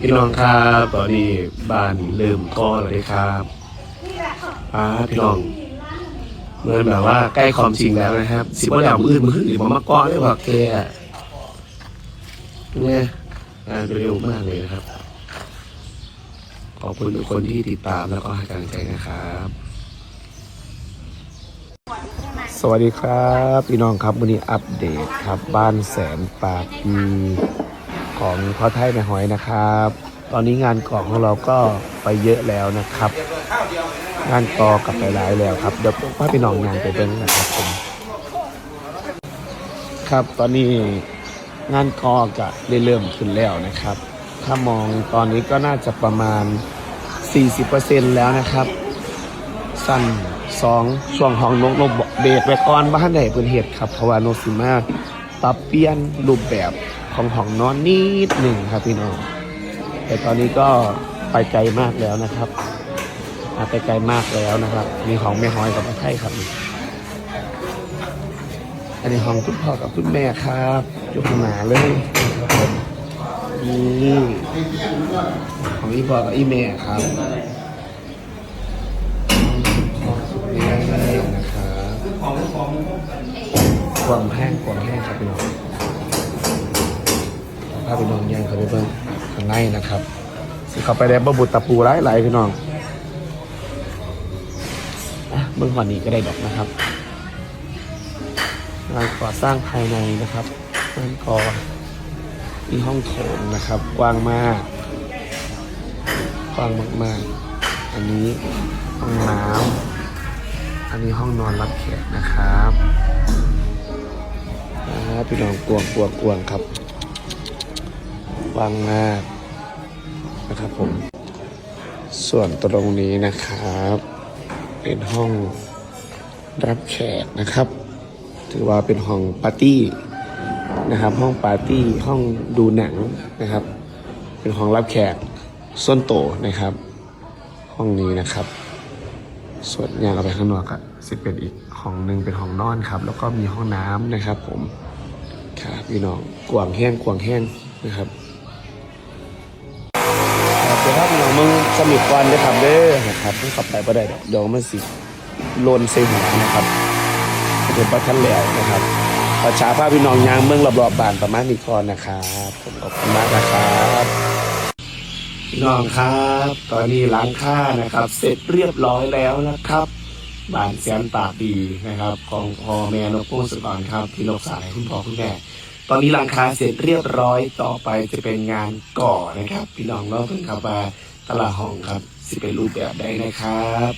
พี่น้องครับตอนนี้บ้านเริ่มก่อเลยครับป้าพี่น้องเหมือนแบบว่าใกล้ความจริงแล้วนะครับ สิบวันแล้วมือมือหรือมามาก้อนได้ว่าแกเนี่ยงานเร็วมากเลยนะครับ ขอบคุณทุกคนที่ติดตามแล้วก็ให้กำลังใจนะครับ สวัสดีครับ พี่น้องครับวันนี้อัปเดตครับบ้านแสนปากี ของพ่อไทยแม่หอยนะครับ ตอนนี้งานก่อของเราก็ไปเยอะแล้วนะครับ งานกอกลับไปหลายแล้วครับเดี๋ยวพ่อพี่น้องงานไปเบิ้งนะครับผมครับตอนนี้งานกอก็ได้เริ่มขึ้นแล้วนะครับ ถ้ามองตอนนี้ก็น่าจะประมาณ 40%แล้วนะครับ สั้นสองช่วงของนกนกเบรกไว้ก่อนบ้านใดเพิ่นเหตุครับเพราะว่านกสิมา ปรับเปลี่ยนรูปแบบของห้องนอนนิดหนึ่งครับพี่น้อง แต่ตอนนี้ก็ไปไกลมากแล้วนะครับไปไกลมากแล้วนะครับ มีของแม่ห้อยกับพ่อไทยครับ อันนี้ของคุณพ่อกับคุณแม่ครับยกหนาเลยมนี่ของอีพ่อกับอีแม่ครับ กวางแห้งกวางแห้งครับพี่น้องพาพี่น้องย่างเข้าไปเบิ่งข้างในนะครับสิเขาไปได้บะบุตตะปูหลายหลพี่น้องเบิ่งก่อนนี้ก็ได้ดอกนะครับงานก่อสร้างภายในนะครับงานก่อมีห้องโถงนะครับ กว้างมาก กว้างมากๆ อันนี้ห้องน้ำอันนี้ห้องนอนรับแขกนะครับ พี่น้องกวงกวงกวงครับวางมากนะครับผม ส่วนตรงนี้นะครับ เป็นห้องรับแขกนะครับ ถือว่าเป็นห้องปาร์ตี้นะครับ ห้องปาร์ตี้ห้องดูหนังนะครับ เป็นห้องรับแขกส้นโตนะครับ ห้องนี้นะครับ ส่วนอย่างเอาไปข้างนอกก็สิเป็นอีกห้องหนึ่งเป็นห้องนอนครับ แล้วก็มีห้องน้ำนะครับ ผมครับพี่น้องกวางแห้งกวางแห้งนะครับเดี๋ยวถ้าพี่น้องมึงสมิทวันนะครับเด้อนะครับมึงขับไปก็ได้ดอกเดี๋ยวมันสิโลนใส่หัวนะครับเป็นปัทันแล้วนะครับประชาภาพพี่น้องยางเมืองรอบๆบบ้านประมาณนี้ก่อนนะครับผมขอบคุณมากนะครับ พี่น้องครับ ตอนนี้ล้างค่านะครับ เสร็จเรียบร้อยแล้วนะครับบ้านแสนปากดีนะครับ ของพ่อแม่นกผู้สกรครับที่นกสายคุณพ่อคุณแม่ตอนนี้ร้านค้าเสร็จเรียบร้อยต่อไปจะเป็นงานก่อนะครับ พี่น้องเราเพิ่งเข้ามาตลาดห้องครับสิเป็นรูปแบบได้นะครับ